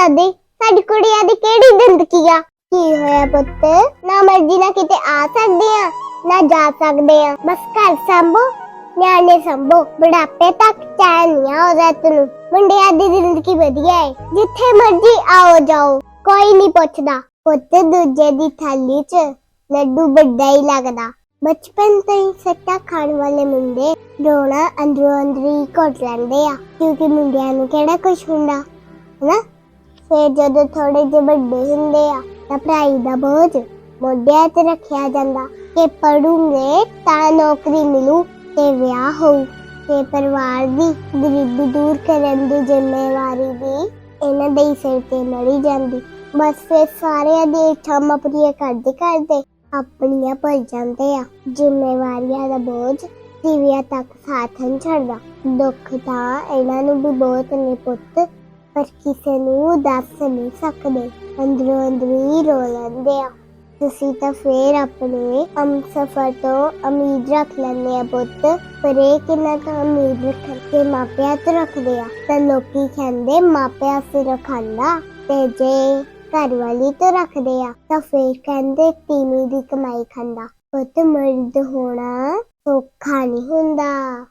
ਦਾਦੀ, ਸਾਡੀ ਕੁੜੀਆਂ ਦੀ ਕਿਹੜੀ ਜ਼ਿੰਦਗੀ ਆ? ਕੀ ਹੋਇਆ ਪੁੱਤ? ਨਾ ਮਰਜ਼ੀ ਨਾਲ ਕਿਤੇ ਆ ਸਕਦੇ ਆ, ਨਾ ਜਾ ਸਕਦੇ ਆ। ਬਸ ਘਰ ਸੰਭੋ, ਨਿਆਣੇ ਸੰਭੋ। ਬੁਢਾਪੇ ਤੱਕ ਚੈਨ ਨਹੀਂ ਆਉਂਦਾ ਤੈਨੂੰ। ਮੁੰਡਿਆਂ ਦੀ ਜ਼ਿੰਦਗੀ ਵਧੀਆ ਹੈ ਜਿੱਥੇ ਮਰਜ਼ੀ ਆਓ ਜਾਓ। ਕੋਈ ਨਹੀਂ ਪੁੱਛਦਾ। ਪੁੱਤ, ਦੂਜੇ ਦੀ ਥਾਲੀ 'ਚ ਲੱਡੂ ਵੱਡਾ ਹੀ ਲੱਗਦਾ। ਬਚਪਨ ਤੋਂ ਹੀ ਸੱਟਾ ਖਾਣ ਵਾਲੇ ਮੁੰਡੇ ਰੋਣਾ ਅੰਦਰੋਂ ਅੰਦਰੀ ਘੁੱਟ ਲੈਂਦੇ ਆ। ਕਿਉਂਕਿ ਮੁੰਡਿਆਂ ਨੂੰ ਕਿਹੜਾ ਕੁਝ ਹੁੰਦਾ, ਹਨਾ? ਫਿਰ ਜਦੋਂ ਥੋੜੇ ਜਿਹੇ ਵੱਡੇ ਹੁੰਦੇ ਆ ਤਾਂ ਪੜ੍ਹਾਈ ਦਾ ਬੋਝ ਮੋਢਿਆਂ ਤੇ ਰੱਖਿਆ ਜਾਂਦਾ। ਕਿ ਪੜੂਗੇ ਤਾਂ ਨੌਕਰੀ ਮਿਲੂ ਤੇ ਵਿਆਹ ਹੋਊ। ਤੇ ਪਰਿਵਾਰ ਦੀ ਗਰੀਬੀ ਦੂਰ ਕਰਨ ਦੀ ਜ਼ਿੰਮੇਵਾਰੀ ਵੀ ਇਹਨਾਂ ਦੇ ਹੀ ਸਿਰ ਤੇ ਮੜੀ ਜਾਂਦੀ। ਬਸ ਫਿਰ ਸਾਰਿਆਂ ਦੀ ਇੱਛਾਵਾਂ ਪੂਰੀਆਂ ਕਰਦੇ ਕਰਦੇ ਆਪਣੀਆਂ ਭੁੱਲ ਜਾਂਦੇ ਆ। ਜ਼ਿੰਮੇਵਾਰੀਆਂ ਦਾ ਬੋਝ ਦੀਵਿਆਂ ਤੱਕ ਸਾਥ ਨਹੀਂ ਛੱਡਦਾ। ਦੁੱਖ ਤਾਂ ਇਹਨਾਂ ਨੂੰ ਵੀ ਬਹੁਤ ਨੇ ਪੁੱਤ। ਪਰ ਕਿਸੇ ਨੂੰ ਦੱਸ ਨਹੀਂ ਸਕਦੇ। ਅੰਦਰੋਂ ਅੰਦਰੀ ਰੋ ਲੈਂਦੇ ਆ। ਤੁਸੀਂ ਤਾਂ ਫੇਰ ਆਪਣੇ ਅਮ ਸਫਰ ਤੋਂ ਉਮੀਦ ਰੱਖ ਲੈਂਦੇ ਆ ਪੁੱਤ, ਪਰ ਇਹ ਕਿੰਨਾ ਤਾਂ ਉਮੀਦ ਰੱਖਣ ਕੇ ਮਾਪਿਆਂ ਤੋਂ ਰੱਖਦੇ ਆ। ਤਾਂ ਲੋਕੀ ਕਹਿੰਦੇ ਮਾਪਿਆਂ ਸਿਰ ਖਾਂਦਾ ਤੇ ਜੇ ਘਰ ਵਾਲੀ ਤੋਂ ਰੱਖਦੇ ਆ, ਤਾਂ ਫੇਰ ਕਹਿੰਦੇ ਤੀਵੀਂ ਦੀ ਕਮਾਈ ਖਾਂਦਾ। ਪੁੱਤ ਮਰਦ ਹੋਣਾ ਸੌਖਾ ਨਹੀਂ ਹੁੰਦਾ।